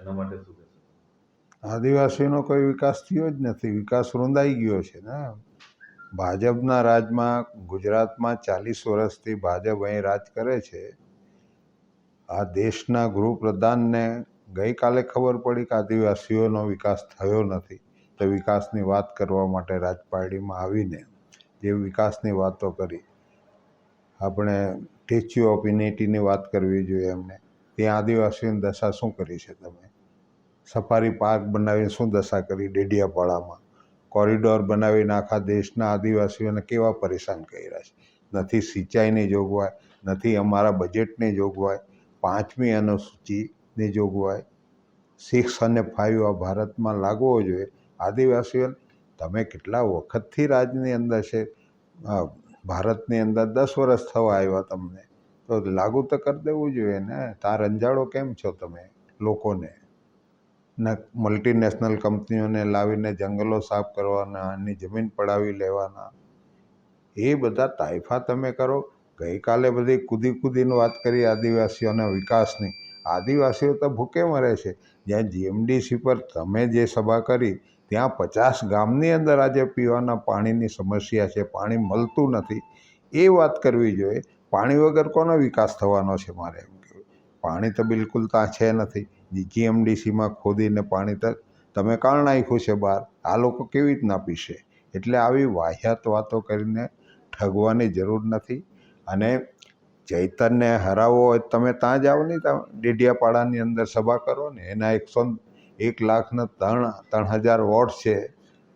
એના માટે શું કહેશો આદિવાસીનો કોઈ વિકાસ થયો જ નથી. વિકાસ રૂંધાઈ ગયો છે ને. ભાજપના રાજમાં, ગુજરાતમાં ચાલીસ વર્ષથી ભાજપ અહીં રાજ કરે છે. આ દેશના ગૃહપ્રધાનને ગઈકાલે ખબર પડી કે આદિવાસીઓનો વિકાસ થયો નથી. તો વિકાસની વાત કરવા માટે રાજપારડીમાં આવીને જે વિકાસની વાતો કરી. આપણે સ્ટેચ્યુ ઓફ યુનિટીની વાત કરવી જોઈએ એમને. ત્યાં આદિવાસીઓની દશા શું કરી છે તમે? સફારી પાર્ક બનાવીને શું દશા કરી ડેડિયાપાડામાં? કોરિડોર બનાવીને આખા દેશના આદિવાસીઓને કેવા પરેશાન કર્યા છે? નથી સિંચાઈની જોગવાઈ, નથી અમારા બજેટની જોગવાઈ, પાંચમી અનુસૂચિની જોગવાઈ. સિક્સ અને ફાઇવ આ ભારતમાં લાગવો જોઈએ. આદિવાસીઓને, તમે કેટલા વખતથી રાજની અંદર છે? ભારતની અંદર દસ વર્ષ થવા આવ્યા તમને. તો લાગુ તો કરી દેવું જોઈએ ને. તાર રંજાડો કેમ છો તમે લોકોને? ને મલ્ટીનેશનલ કંપનીઓને લાવીને જંગલો સાફ કરવાના, એની જમીન પડાવી લેવાના. એ બધા તાઇફા તમે કરો. ગઈકાલે બધી કૂદી કૂદીને વાત કરી આદિવાસીઓના વિકાસની. આદિવાસીઓ તો ભૂકે મરે છે. જ્યાં જીએમડીસી પર તમે જે સભા કરી, ત્યાં પચાસ ગામની અંદર આજે પીવાના પાણીની સમસ્યા છે. પાણી મળતું નથી. એ વાત કરવી જોઈએ. પાણી વગર કોનો વિકાસ થવાનો છે મારે? એમ કહેવું પાણી તો બિલકુલ ત્યાં છે નથી. જીએમડીસીમાં ખોદીને પાણી તો તમે કાણ નાખ્યું છે બહાર. આ લોકો કેવી રીતના પીશે? એટલે આવી વાહિયાત વાતો કરીને ઠગવાની જરૂર નથી. અને ચૈતનને હરાવવો હોય તમે ત્યાં જાઓ નહીં ત્યાં ડેડિયાપાડાની અંદર સભા કરો ને. એના એકસો એક લાખના ત્રણ ત્રણ હજાર વોટ છે.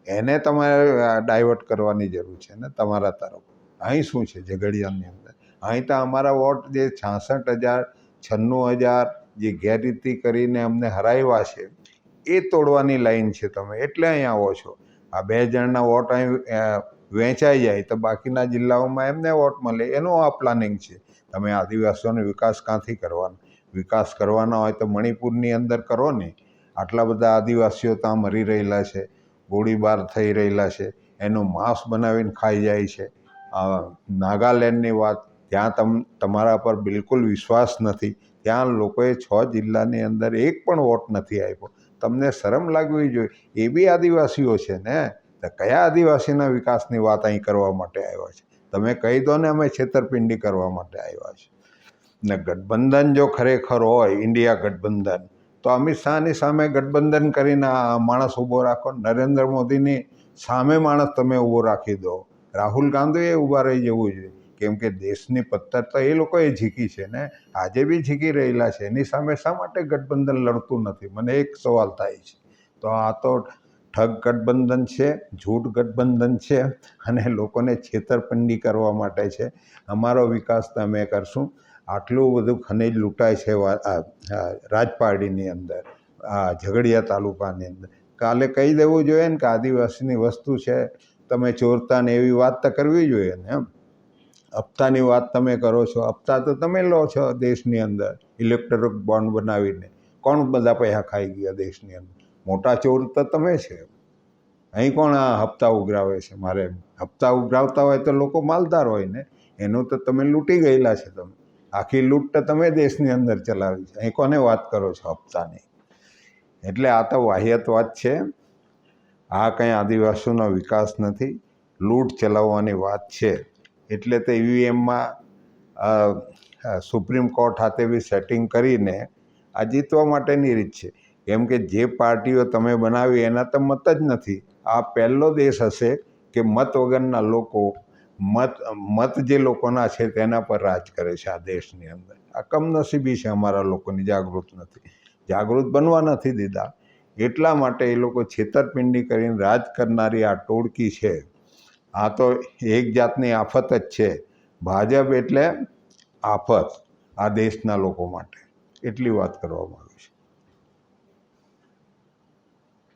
એને તમારે ડાયવર્ટ કરવાની જરૂર છે ને તમારા તરફ. અહીં શું છે ઝઘડિયાની અંદર? અહીં તો અમારા વોટ જે છાસઠ હજાર, છન્નું હજાર જે ગેરરીતિ કરીને અમને હરાવ્યા છે, એ તોડવાની લાઈન છે તમે. એટલે અહીં આવો છો. આ બે જણના વોટ અહીં વહેંચાઈ જાય તો બાકીના જિલ્લાઓમાં એમને વોટ મળે. એનું આ પ્લાનિંગ છે. તમે આદિવાસીઓનો વિકાસ ક્યાંથી કરવાનો? વિકાસ કરવાનો હોય તો મણિપુરની અંદર કરો ને. આટલા બધા આદિવાસીઓ ત્યાં મરી રહેલા છે. ગોળીબાર થઈ રહેલા છે. એનું માંસ બનાવીને ખાઈ જાય છે. નાગાલેન્ડની વાત ત્યાં તમ, તમારા પર બિલકુલ વિશ્વાસ નથી. ત્યાં લોકોએ છ જિલ્લાની અંદર એક પણ વોટ નથી આપ્યો. તમને શરમ લાગવી જોઈએ. એ બી આદિવાસીઓ છે ને? તો કયા આદિવાસીના વિકાસની વાત અહીં કરવા માટે આવ્યા છે? તમે કહી દો ને અમે છેતરપિંડી કરવા માટે આવ્યા છે. ને ગઠબંધન જો ખરેખર હોય, ઇન્ડિયા ગઠબંધન, તો અમિત શાહની સામે ગઠબંધન કરીને આ માણસ ઊભો રાખો. નરેન્દ્ર મોદીની સામે માણસ તમે ઊભો રાખી દો. રાહુલ ગાંધીએ ઊભા રહી જવું જોઈએ. કેમ કે દેશની પત્તર તો એ લોકોએ ઝીકી છે ને આજે બી ઝીકી રહેલા છે. એની સામે શા માટે ગઠબંધન લડતું નથી? મને એક સવાલ થાય છે. તો આ તો ઠગ ગઠબંધન છે, જૂઠ ગઠબંધન છે અને લોકોને છેતરપિંડી કરવા માટે છે. અમારો વિકાસ તો અમે કરશું. આટલું બધું ખનિજ લૂંટાય છે રાજપારડીની અંદર, આ ઝઘડિયા તાલુકાની અંદર. કાલે કહી દેવું જોઈએ ને કે આદિવાસીની વસ્તુ છે. તમે ચોરતા ને એવી વાત તો કરવી જોઈએ ને એમ. હપ્તાની વાત તમે કરો છો, હપ્તા તો તમે લો છો દેશની અંદર ઇલેક્ટ્રિક બોન્ડ બનાવીને. કોણ બધા પૈસા ખાઈ ગયા દેશની અંદર? મોટા ચોર તો તમે છે. અહીં કોણ આ હપ્તા ઉઘરાવે છે? મારે હપ્તા ઉઘરાવતા હોય તો લોકો માલદાર હોય ને. એનું તો તમે લૂંટી ગયેલા છે તમે. આખી લૂંટ તો તમે દેશની અંદર ચલાવી છે. અહીં કોને વાત કરો છો હપ્તાની? એટલે આ તો વાહિયાત વાત છે. આ કંઈ આદિવાસીઓનો વિકાસ નથી. લૂંટ ચલાવવાની વાત છે. એટલે તો ઈવીએમમાં સુપ્રીમ કોર્ટ હાથે બી સેટિંગ કરીને આ જીતવા માટેની રીત છે. કેમ કે જે પાર્ટીઓ તમે બનાવી એના તો મત જ નથી. આ પહેલો દેશ હશે કે મત વગરના લોકો, મત મત જે લોકોના છે તેના પર રાજ કરે છે આ દેશની અંદર. આ કમનસીબી છે અમારા લોકોની, જાગૃત નથી. જાગૃત બનવા નથી દીધા. એટલા માટે એ લોકો છેતરપિંડી કરીને રાજ કરનારી આ ટોળકી છે આ તો એક જાતની આફત જ છે. ભાજપ એટલે આફત આ દેશના લોકો માટે. એટલી વાત કરવામાં